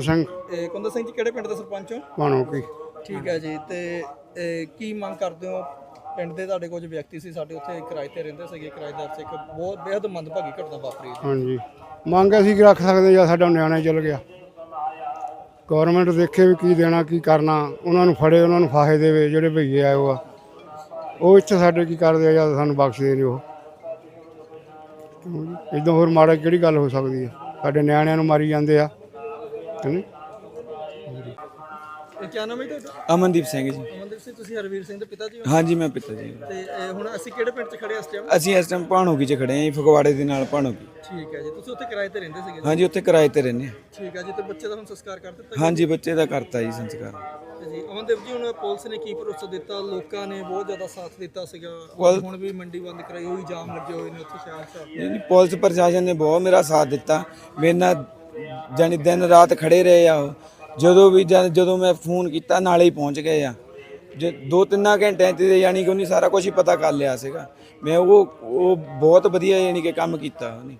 ਸਿੰਘ। ਇਹ ਕੁੰਦਰ ਸਿੰਘ ਜੀ ਕਿਹੜੇ ਪਿੰਡ ਦੇ ਸਰਪੰਚ ਹੋ? ਬਾਣੋ ਕੀ। ਠੀਕ ਹੈ ਜੀ ਤੇ ਇਹ ਕੀ ਮੰਗ ਕਰਦੇ ਹੋ? ਪਿੰਡ ਦੇ ਤੁਹਾਡੇ ਕੁਝ ਵਿਅਕਤੀ ਸੀ ਸਾਡੇ ਉੱਥੇ ਕਿਰਾਏ ਤੇ ਰਹਿੰਦੇ ਸੀਗੇ ਕਿਰਾਏਦਾਰ ਸੀ ਇੱਕ ਬਹੁਤ ਬੇहद ਮੰਦਭਾਗੀ ਘਟਨਾ ਵਾਪਰੀ ਹਾਂਜੀ। ਮੰਗ ਅਸੀਂ ਕੀ ਰੱਖ ਸਕਦੇ ਜਾਂ ਸਾਡਾ ਨਿਆਣਾ ਚਲ ਗਿਆ। ਗਵਰਨਮੈਂਟ ਦੇਖੇ ਵੀ ਕੀ ਦੇਣਾ ਕੀ ਕਰਨਾ ਉਹਨਾਂ ਨੂੰ ਫੜੇ ਉਹਨਾਂ ਨੂੰ ਫਾਹੇ ਦੇਵੇ ਜਿਹੜੇ ਭਈਏ ਆਏ ਉਹ ਆ। ਉਹ ਇੱਥੇ ਸਾਡੇ ਕੀ ਕਰਦੇ ਆ ਜਾਂ ਸਾਨੂੰ ਬਖਸ਼ਦੇ ਨਹੀਂ ਉਹ ਇਦਾਂ ਹੋਰ ਮਾੜਾ ਕਿਹੜੀ ਗੱਲ ਹੋ ਸਕਦੀ ਹੈ ਸਾਡੇ ਨਿਆਣਿਆਂ ਨੂੰ ਮਾਰੀ ਜਾਂਦੇ ਆ। ਹੈਨੀ ਇਹ ਕੀ ਨਾਮ ਹੈ ਤੁਹਾਡਾ? ਅਮਨਦੀਪ ਸਿੰਘ ਜੀ। ਅਮਨਦੀਪ ਸਿੰਘ ਤੁਸੀਂ ਹਰਵੀਰ ਸਿੰਘ ਦੇ ਪਿਤਾ ਜੀ ਹੋ? ਹਾਂਜੀ ਮੈਂ ਪਿਤਾ ਜੀ। ਤੇ ਇਹ ਹੁਣ ਅਸੀਂ ਕਿਹੜੇ ਪਿੰਡ 'ਚ ਖੜੇ ਹਾਂ ਇਸ ਟਾਈਮ ਅਸੀਂ ਇਸ ਟਾਈਮ ਭਾਣੋਗੀ 'ਚ ਖੜੇ ਹਾਂ ਜੀ ਫਗਵਾੜੇ ਦੇ ਨਾਲ ਭਾਣੋਗੀ। ਠੀਕ ਹੈ ਜੀ। ਤੁਸੀਂ ਉੱਥੇ ਕਿਰਾਏ ਤੇ ਰਹਿੰਦੇ ਸੀਗੇ ਹਾਂਜੀ ਉੱਥੇ ਕਿਰਾਏ ਤੇ ਰਹਿੰਦੇ ਹਾਂ ਠੀਕ ਹੈ ਜੀ ਤੇ ਬੱਚੇ ਦਾ ਹੁਣ ਸੰਸਕਾਰ ਕਰ ਦਿੱਤਾ ਹਾਂਜੀ ਬੱਚੇ ਦਾ ਕਰਤਾ ਜੀ ਸੰਸਕਾਰ। ਤੇ ਜੀ ਅਮਨਦੀਪ ਜੀ ਹੁਣ ਪੁਲਿਸ ਨੇ ਕੀ ਭਰੋਸਾ ਦਿੱਤਾ? ਲੋਕਾਂ ਨੇ ਬਹੁਤ ਜ਼ਿਆਦਾ ਸਾਥ ਦਿੱਤਾ ਸੀਗਾ। ਹੁਣ ਵੀ ਮੰਡੀ ਬੰਦ ਕਰਾਈ ਹੋਈ ਜਾਮ ਲੱਗੇ ਹੋਏ ਨੇ ਉੱਥੇ ਸ਼ਾਮ ਸ਼ਾਮ ਜੀ ਪੁਲਿਸ ਪ੍ਰਸ਼ਾਸਨ ਨੇ ਬਹੁਤ ਮੇਰਾ ਸਾਥ ਦਿੱਤਾ। ਮੇਰੇ ਨਾਲ ਜਾਨੀ ਦਿਨ ਰਾਤ ਖੜੇ ਰਹੇ ਆ ਉਹ। ਜਦੋਂ ਵੀ ਜਦ- ਜਦੋਂ ਮੈਂ ਫੋਨ ਕੀਤਾ ਨਾਲੇ ਹੀ ਪਹੁੰਚ ਗਏ ਆ। ਜੇ ਦੋ ਤਿੰਨਾਂ ਘੰਟਿਆਂ ਤੇ ਯਾਨੀ ਕਿ ਉਹਨੇ ਸਾਰਾ ਕੁਝ ਹੀ ਪਤਾ ਕਰ ਲਿਆ ਸੀਗਾ। ਮੈਂ ਉਹ ਉਹ ਬਹੁਤ ਵਧੀਆ ਯਾਨੀ ਕਿ ਕੰਮ ਕੀਤਾ ਉਹਨੇ।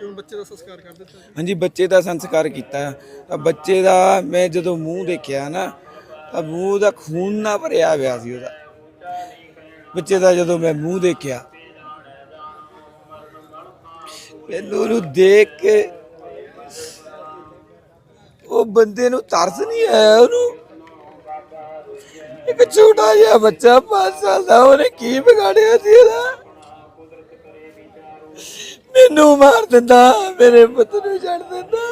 ਤੇ ਹੁਣ ਬੱਚੇ ਦਾ ਸੰਸਕਾਰ ਕਰ ਦਿੱਤਾ? ਜੀ ਹਾਂਜੀ ਬੱਚੇ ਦਾ ਸੰਸਕਾਰ ਕੀਤਾ। ਤਾਂ ਬੱਚੇ ਦਾ ਮੈਂ ਜਦੋਂ ਮੂੰਹ ਦੇਖਿਆ ਨਾ ਤਾਂ ਮੂੰਹ ਦਾ ਖੂਨ ਨਾ ਭਰਿਆ ਹੋਇਆ ਸੀ ਉਹਦਾ। ਬੱਚੇ ਦਾ ਜਦੋਂ ਮੈਂ ਮੂੰਹ ਦੇਖਿਆ ਮੈਨੂੰ ਉਹਨੂੰ ਦੇਖ ਕੇ ਉਹ ਬੰਦੇ ਨੂੰ ਤਰਸ ਨਹੀਂ ਆਇਆ ਉਹਨੂੰ? ਇੱਕ ਛੋਟਾ ਜਿਹਾ ਬੱਚਾ 5 ਸਾਲ ਦਾ, ਉਹਨੇ ਕੀ ਵਿਗਾੜਿਆ ਸੀ ਇਹਦਾ? ਮੈਨੂੰ ਮਾਰ ਦਿੰਦਾ, ਮੇਰੇ ਪੁੱਤ ਨੂੰ ਛੱਡ ਦਿੰਦਾ।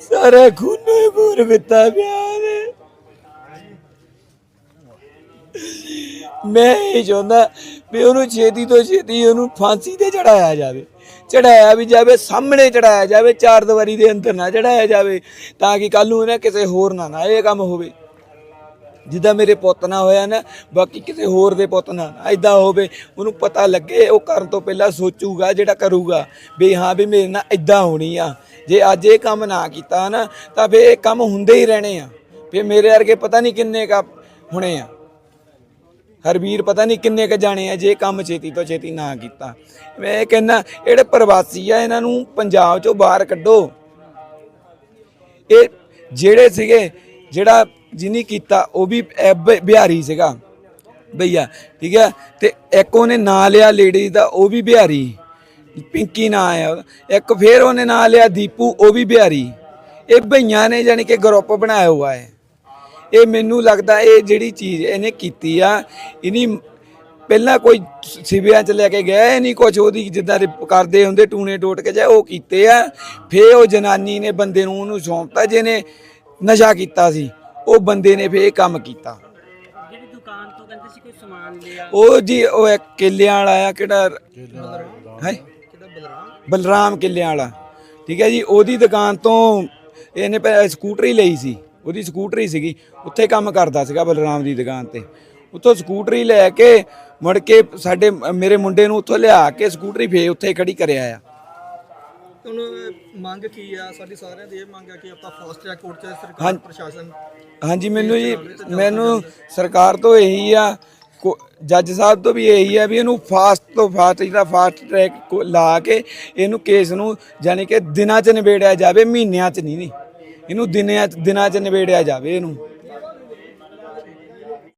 ਸਾਰਾ ਖੂਨ ਨੂੰ ਬੂਰ ਬਿੱਤਾ ਪਿਆਰ ਮੈਂ ਇਹ ਚਾਹੁੰਦਾ ਵੀ ਉਹਨੂੰ ਛੇਤੀ ਤੋਂ ਛੇਤੀ ਉਹਨੂੰ ਫਾਂਸੀ ਤੇ ਚੜਾਇਆ ਜਾਵੇ। ਚੜਾਇਆ ਵੀ ਜਾਵੇ, ਸਾਹਮਣੇ ਚੜਾਇਆ ਜਾਵੇ, ਚਾਰ ਦੀਵਾਰੀ ਦੇ ਅੰਦਰ ਨਾ ਚੜਾਇਆ ਜਾਵੇ, ਤਾਂ ਕਿ ਕੱਲ ਨੂੰ ਇਹਨੇ ਕਿਸੇ ਹੋਰ ਨਾਲ ਨਾ ਇਹ ਕੰਮ ਹੋਵੇ। ਜਿੱਦਾਂ ਮੇਰੇ ਪੁੱਤ ਨਾਲ ਹੋਇਆ ਨਾ, ਬਾਕੀ ਕਿਸੇ ਹੋਰ ਦੇ ਪੁੱਤ ਨਾਲ ਐਦਾਂ ਹੋਵੇ, ਉਹਨੂੰ ਪਤਾ ਲੱਗੇ, ਉਹ ਕਰਨ ਤੋਂ ਪਹਿਲਾਂ ਸੋਚੂਗਾ ਜਿਹੜਾ ਕਰੂਗਾ, ਵੀ ਹਾਂ, ਵੀ ਮੇਰੇ ਨਾਲ ਐਦਾਂ ਹੋਣੀ ਆ। ਜੇ ਅੱਜ ਇਹ ਕੰਮ ਨਾ ਕੀਤਾ ਨਾ, ਤਾਂ ਫੇ ਇਹ ਕੰਮ ਹੁੰਦੇ ਹੀ ਰਹਿਣੇ ਆ। ਫੇ ਮੇਰੇ ਵਰਗੇ ਪਤਾ ਨਹੀਂ ਕਿੰਨੇ ਕਾ ਹੋਣੇ ਆ। ਹਰਵੀਰ ਪਤਾ ਨਹੀਂ ਕਿੰਨੇ ਕ ਜਾਣੇ ਆ ਜੇ ਕੰਮ ਛੇਤੀ ਤੋਂ ਛੇਤੀ ਨਾ ਕੀਤਾ। ਮੈਂ ਇਹ ਕਹਿੰਦਾ, ਜਿਹੜੇ ਪ੍ਰਵਾਸੀ ਆ, ਇਹਨਾਂ ਨੂੰ ਪੰਜਾਬ ਚੋਂ ਬਾਹਰ ਕੱਢੋ। ਇਹ ਜਿਹੜੇ ਸੀਗੇ, ਜਿਹੜਾ ਜਿਨੀ ਕੀਤਾ, ਉਹ ਵੀ ਬ- ਬਿਹਾਰੀ ਸੀਗਾ। ਭਈਆ ਠੀਕ ਹੈ ਤੇ ਇੱਕ ਉਹਨੇ ਨਾਂ ਲਿਆ ਲੇਡੀਜ਼ ਦਾ, ਉਹ ਵੀ ਬਿਹਾਰੀ। ਪਿੰਕੀ ਨਾਂ ਆਇਆ ਉਹਦਾ। ਇੱਕ ਫੇਰ ਉਹਨੇ ਨਾਂ ਲਿਆ ਦੀਪੂ, ਉਹ ਵੀ ਬਿਹਾਰੀ। ਇਹ ਭਈਆਂ ਨੇ ਜਾਨੀ ਕਿ ਗਰੁੱਪ ਬਣਾਇਆ ਹੋਇਆ ਹੈ। ਇਹ ਮੈਨੂੰ ਲੱਗਦਾ ਇਹ ਜਿਹੜੀ ਚੀਜ਼ ਇਹਨੇ ਕੀਤੀ ਆ ਇਨੀ ਪਹਿਲਾਂ ਕੋਈ ਸਿਵਿਆਂ ਚ ਲੈ ਕੇ ਗਿਆ ਇਹ ਨਹੀਂ ਕੁਝ ਉਹਦੀ ਜਿੱਦਾਂ ਦੇ ਕਰਦੇ ਹੁੰਦੇ ਟੂਣੇ ਟੋਟ ਕੇ ਜਾਏ ਉਹ ਕੀਤੇ ਆ ਫੇ ਉਹ ਜਨਾਨੀ ਨੇ ਬੰਦੇ ਨੂੰ ਉਹਨੂੰ ਸੌਂਪਤਾ ਜਿਹਨੇ ਨਸ਼ਾ ਕੀਤਾ ਸੀ ਉਹ ਬੰਦੇ ਨੇ ਫੇ ਇਹ ਕੰਮ ਕੀਤਾ। ਜਿਹੜੀ ਦੁਕਾਨ ਤੋਂ ਕਹਿੰਦੇ ਸੀ ਕੋਈ ਸਮਾਨ ਲਿਆ। ਉਹ ਜੀ ਉਹ ਇੱਕ ਕਿੱਲਿਆਂ ਵਾਲਾ ਆ ਕਿਹੜਾ ਹੈ? ਬਲਰਾਮ? ਬਲਰਾਮ ਕਿੱਲਿਆਂ ਵਾਲਾ। ਠੀਕ ਹੈ ਜੀ ਉਹਦੀ ਦੁਕਾਨ ਤੋਂ ਇਹਨੇ ਸਕੂਟਰੀ ਲਈ ਸੀ। ਉਹਦੀ ਸਕੂਟਰੀ ਸੀਗੀ ਉੱਥੇ ਕੰਮ ਕਰਦਾ ਸੀਗਾ ਬਲਰਾਮ ਦੀ ਦੁਕਾਨ ਤੇ। ਉੱਥੋਂ ਸਕੂਟਰੀ ਲੈ ਕੇ ਮੁੜ ਕੇ ਸਾਡੇ ਮੇਰੇ ਮੁੰਡੇ ਨੂੰ ਉੱਥੋਂ ਲਿਆ ਕੇ ਸਕੂਟਰੀ ਫੇ ਉੱਥੇ ਖੜੀ ਕਰਿਆ ਆ। ਹੁਣ ਮੰਗ ਕੀ ਆ? ਸਾਡੀ ਸਾਰਿਆਂ ਦੀ ਇਹ ਮੰਗ ਆ ਕਿ ਆਪਾਂ ਫਾਸਟ ਟਰੈਕ ਕੋਰਟ ਚ ਸਰਕਾਰ। ਪ੍ਰਸ਼ਾਸਨ ਹਾਂਜੀ ਮੈਨੂੰ ਜੀ ਮੈਨੂੰ ਸਰਕਾਰ ਤੋਂ ਇਹੀ ਆ ਜੱਜ ਸਾਹਿਬ ਤੋਂ ਵੀ ਇਹੀ ਆ ਵੀ ਇਹਨੂੰ ਫਾਸਟ ਤੋਂ ਫਾਸਟ ਜਿਹੜਾ ਫਾਸਟ ਟਰੈਕ ਲਾ ਕੇ ਇਹਨੂੰ ਕੇਸ ਨੂੰ ਯਾਨੀ ਕਿ ਦਿਨਾਂ 'ਚ ਨਿਬੇੜਿਆ ਜਾਵੇ ਮਹੀਨਿਆਂ 'ਚ ਨਹੀਂ ਨਹੀਂ। ਇਹਨੂੰ ਦਿਨਾਂ ਦਿਨਾਂ 'ਚ ਨਿਬੇੜਿਆ ਜਾਵੇ ਇਹਨੂੰ।